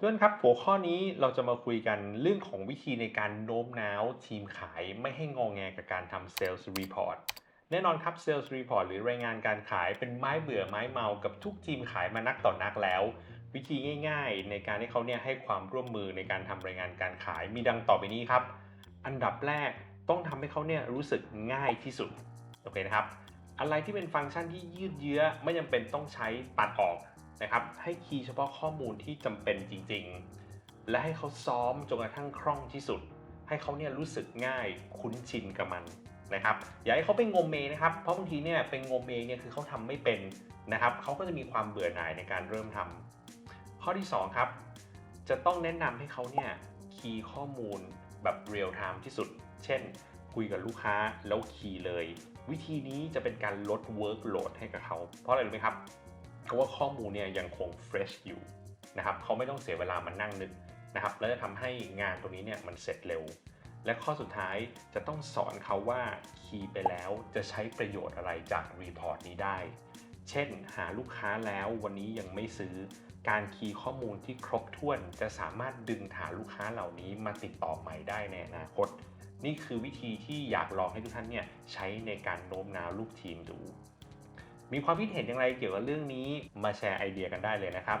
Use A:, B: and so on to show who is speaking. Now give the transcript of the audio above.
A: เพื่อนครับหัวข้อนี้เราจะมาคุยกันเรื่องของวิธีในการโน้มน้าวทีมขายไม่ให้งองแงกับการทำ Sales Report แน่นอนครับ Sales Report หรือรายงานการขายเป็นไม้เบื่อไม้เมากับทุกทีมขายมานักต่อนักแล้ว วิธีง่ายๆ ในการให้เขาเนี่ยให้ความร่วมมือในการทำรายงานการขายมีดังต่อไปนี้ครับ อันดับแรกต้องทำให้เขาเนี่ยรู้สึกง่ายที่สุดโอเคนะครับอะไรที่เป็นฟังก์ชันที่ยืดเยื้อไม่จำเป็นต้องใช้ตัดออก นะครับให้คีย์เฉพาะข้อมูลที่จำเป็นจริง ๆ และให้เขาซ้อมจนกระทั่งคล่องที่สุด ให้เขาเนี่ยรู้สึกง่ายคุ้นชินกับมันนะครับอย่าให้เขาไปงมเองนะครับ เพราะบางทีเนี่ยเป็นงมเองเนี่ยคือเขาทำไม่เป็นนะครับเขาก็จะมีความเบื่อหน่ายในการเริ่มทำข้อที่สองครับ จะต้องแนะนำให้เขาเนี่ยคีย์ข้อมูลแบบเรียลไทม์ที่สุด เช่น คุยกับลูกค้าแล้วคีย์เลย วิธีนี้จะเป็นการลด workload ให้กับเขา เพราะอะไรรู้ไหมครับ เพราะว่าข้อมูลเนี่ยยังคง fresh อยู่นะครับเขาไม่ต้องเสียเวลามานั่งนึกนะครับแล้วจะทำให้งานตรงนี้เนี่ยมันเสร็จเร็ว และข้อสุดท้ายจะต้องสอนเขาว่าคีย์ไปแล้วจะใช้ประโยชน์อะไรจากรีพอร์ตนี้ได้ เช่น หาลูกค้าแล้ววันนี้ยังไม่ซื้อ การคีย์ข้อมูลที่ครบถ้วนจะสามารถดึงฐานลูกค้าเหล่านี้มาติดต่อใหม่ได้ในอนาคต นี่คือวิธีที่อยากลองให้ทุกท่านเนี่ยใช้ในการโน้มน้าวลูกทีมดู มีความคิดเห็นอย่างไรเกี่ยวกับเรื่องนี้มาแชร์ไอเดียกันได้เลยนะครับ